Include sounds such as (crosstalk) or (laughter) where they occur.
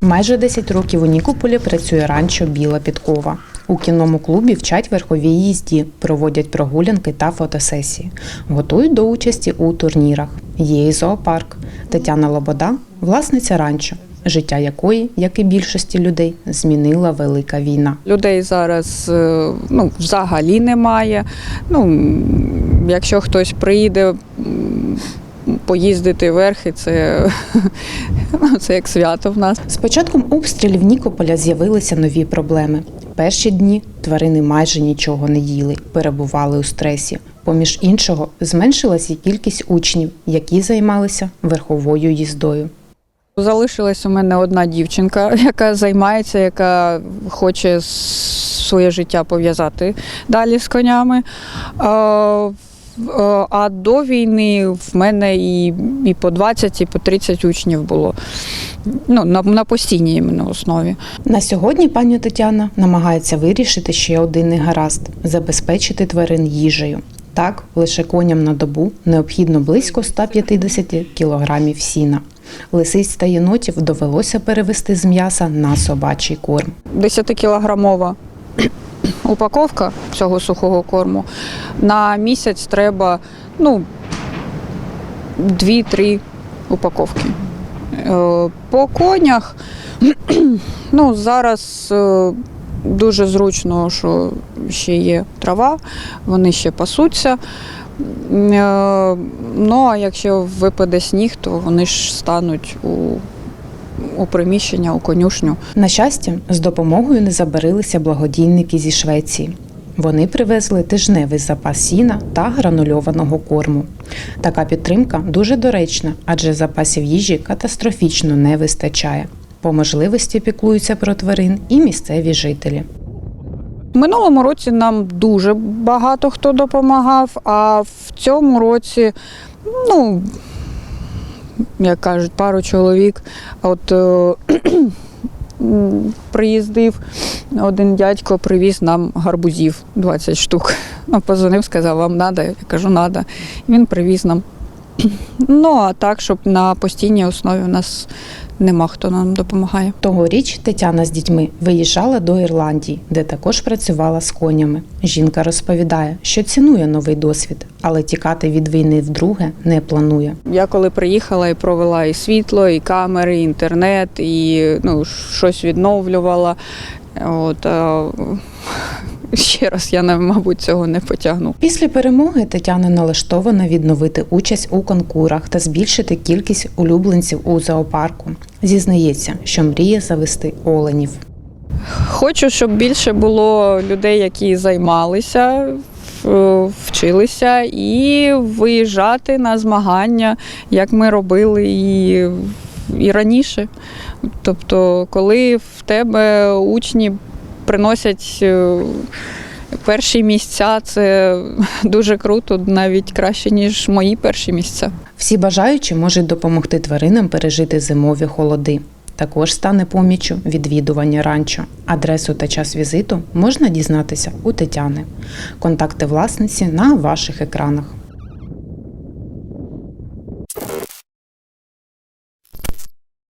Майже 10 років у Нікополі працює ранчо Біла Підкова. У кінному клубі вчать верховій їзді, проводять прогулянки та фотосесії, готують до участі у турнірах. Є і зоопарк. Тетяна Лобода власниця ранчо, життя якої, як і більшості людей, змінила велика війна. Людей зараз е, ну, взагалі немає. Ну, якщо хтось приїде поїздити верхи, це, (laughs) це як свято в нас. З початком обстрілів Нікополя з'явилися нові проблеми. Перші дні тварини майже нічого не їли, перебували у стресі. Поміж іншого, зменшилася і кількість учнів, які займалися верховою їздою. Залишилась у мене одна дівчинка, (laughs) яка займається, яка хоче своє життя пов'язати далі з конями. А, до війни в мене і, і по 20, і по 30 учнів було. Ну, на, на постійній іменно основі. На сьогодні пані Тетяна намагається вирішити ще один негаразд забезпечити тварин їжею. Так, лише коням на добу необхідно близько 150 кілограмів сіна. Лисиць та єнотів довелося перевести з м'яса на собачий корм. 10-кілограмова упаковка цього сухого корму. На місяць треба ну, 2-3 упаковки. Е, По конях (clears throat) ну, зараз е, дуже зручно, що ще є трава, вони ще пасуться. Е, Ну, а якщо випаде сніг, то вони ж стануть у, у приміщення, у конюшню. На щастя, з допомогою не забарилися благодійники зі Швеції. Вони привезли тижневий запас сіна та гранульованого корму. Така підтримка дуже доречна, адже запасів їжі катастрофічно не вистачає. По можливості піклуються про тварин і місцеві жителі. Минулому році нам дуже багато хто допомагав, а в цьому році, ну, як кажуть, пару чоловік. От е, (clears throat) приїздив один дядько, привіз нам гарбузів 20 штук. Ну, позвонив, сказав, вам треба? Я кажу, треба. Він привіз нам. Ну, а так, щоб на постійній основі у нас нема хто нам допомагає. Тогоріч Тетяна з дітьми виїжджала до Ірландії, де також працювала з конями. Жінка розповідає, що цінує новий досвід, але тікати від війни вдруге не планує. Я коли приїхала і провела і світло, і камери, і інтернет, і ну, щось відновлювала. От, ще раз я, мабуть, цього не потягну. Після перемоги Тетяна налаштована відновити участь у конкурах та збільшити кількість улюбленців у зоопарку. Зізнається, що мріє завести оленів. Хочу, щоб більше було людей, які займалися, вчилися, і виїжджати на змагання, як ми робили і, і раніше. Тобто, коли в тебе учні приносять е, перші місця, це дуже круто, навіть краще, ніж мої перші місця. Всі бажаючі можуть допомогти тваринам пережити зимові холоди. Також стане поміччю відвідування ранчо. Адресу та час візиту можна дізнатися у Тетяни. Контакти власниці на ваших екранах.